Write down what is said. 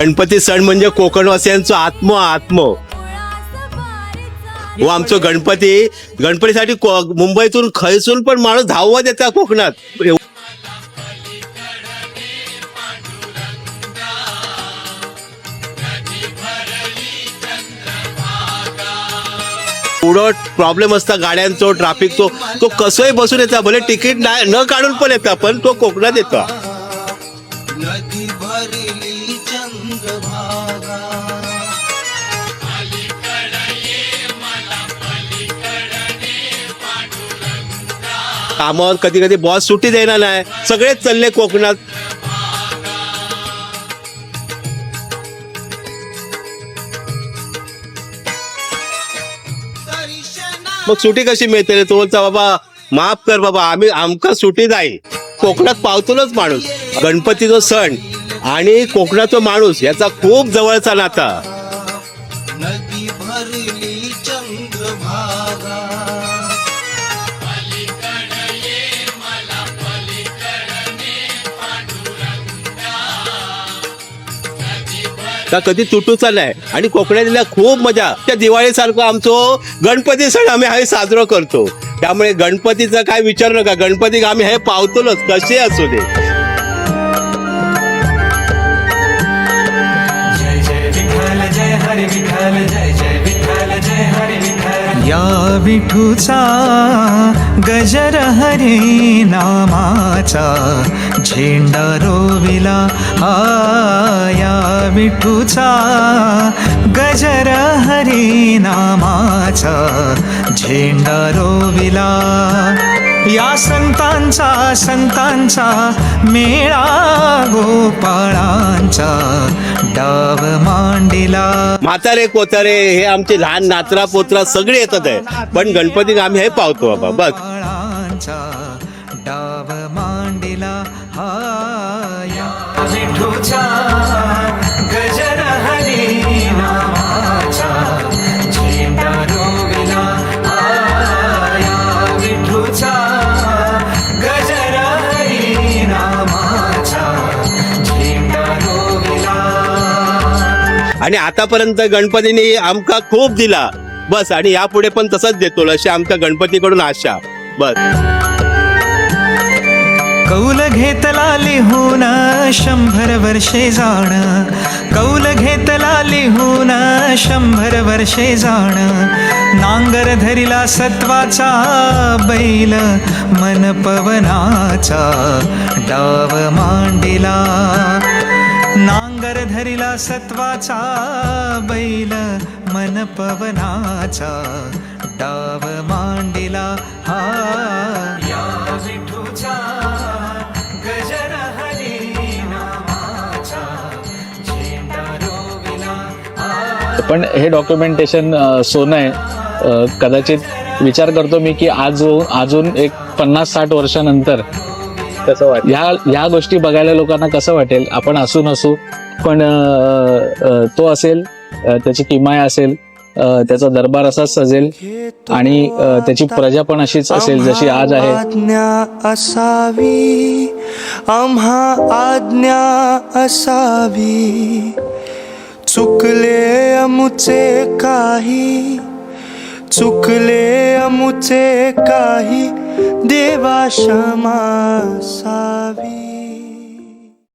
गणपती सण म्हणजे कोकणवासियांचं आत्म आत्म. व आमचं गणपती गणपतीसाठी को- मुंबईतून खैसून पण माणूस धाववा देतात कोकणात. पुढं प्रॉब्लेम असता गाड्यांचो ट्राफिकचो तो कसोही बसून येता भले तिकीट नाही न काढून पण येता पण तो कोकणात येतो. नदी भरली चंद्रभागा कामावर कधी कधी बॉस सुट्टी देणार नाही. सगळेच चालले कोकणात. मग सुट्टी कशी मिळते रे? बोलता बाबा माफ कर बाबा आम्ही आमका सुट्टी जाईल कोकणात पावतोच माणूस. गणपतीचा सण. आणि कोकणाचा माणूस याचा खूप जवळचा नाता. नदी भरली चंद्रभागा त्या कधी तुटूचा नाही आणि कोकणातल्या खूप मजा. त्या दिवाळीसारखं आमचो गणपती सण आम्ही हे साजरा करतो. त्यामुळे गणपतीचा काय विचार नका. गणपती आम्ही हे पावतोच कसे असू दे. विठूचा गजर हरी नामाचा झेंडा रोविला आया विठूचा गजर हरी नामाचा झेंडा रोविला या संतांचा संतांचा मेळा गोपाळांचा. डाव मांडिला. म्हातारे कोतारे हे आमचे लहान नात्रा पोत्रा सगळे येतात आहे. पण गणपती आम्ही हे पावतो बाबा बस गोपाळांचा डाव मांडिला हा या आणि आतापर्यंत गणपतीने आमका खूप दिला. बस आणि यापुढे पण तसंच देतो अशी आमच्या गणपतीकडून आशा. बस. कौल घेतला लिहून शंभर वर्षे जाण. कौल घेतला लिहून शंभर वर्षे जाण. नांगर धरिला सत्वाचा बैल मन पवनाचा डाव मांडिला. धरिला सत्वाचा बैल मन पवनाचा डाव मांडिला हा. या विठूचा गजर पण हे डॉक्युमेंटेशन सोनं आहे. कदाचित विचार करतो मी की आज अजून एक पन्नास साठ वर्षानंतर कसं वाटतं ह्या ह्या गोष्टी बघायला लोकांना कसं वाटेल? आपण असू नसू पण अ, अ, तो असेल अ, त्याची किमाय असेल अ, त्याचा दरबार असाच सजेल आणि अ, त्याची प्रजा पण अशीच असेल जशी आज आहे. आज्ञा असावी आम्हा आज्ञा असावी. चुकले अमुचे काही चुकले अमुचे काही देवा क्षमा सावी.